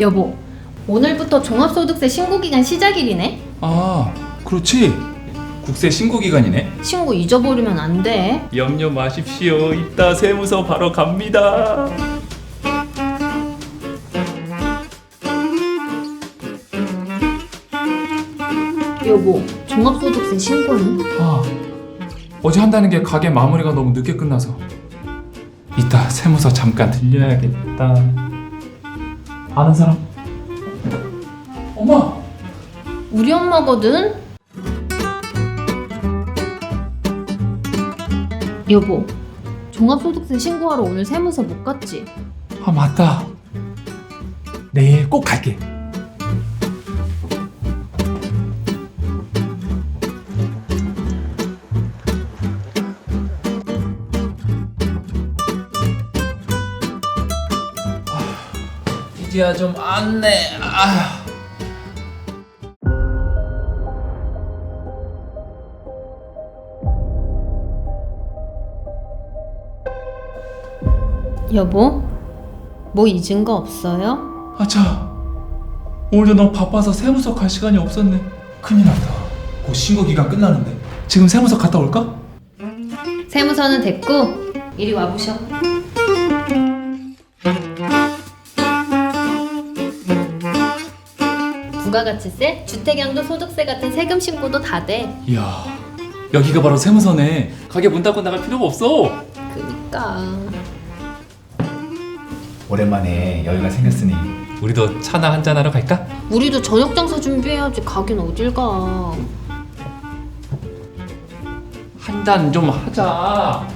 여보, 오늘부터 종합소득세 신고기간 시작일이네? 아, 그렇지. 국세 신고 기간이네. 신고 잊어버리면 안 돼. 염려 마십시오. 이따 세무서 바로 갑니다. 여보, 종합소득세 신고는? 아, 어제 한다는 게 가게 마무리가 너무 늦게 끝나서 이따 세무서 잠깐 들려야겠다. 아는 사람? 엄마. 우리 엄마거든? 여보, 종합소득세 신고하러 오늘 세무서 못 갔지? 아 맞다. 내일 꼭 갈게. 아, 이제야 좀 안내. 아. 여보, 뭐 잊은 거 없어요? 아차. 오늘도 너무 바빠서 세무서 갈 시간이 없었네. 큰일 났다. 곧 신고 기간 끝나는데. 지금 세무서 갔다 올까? 세무서는 됐고, 이리 와보셔. 부가가치세, 주택양도 소득세 같은 세금 신고도 다 돼. 이야, 여기가 바로 세무서네. 가게 문 닫고 나갈 필요가 없어. 그니까. 오랜만에 여유가 생겼으니 우리도 차나 한잔 하러 갈까? 우리도 저녁 장사 준비해야지 가긴 어딜 가. 한 잔 좀 하자.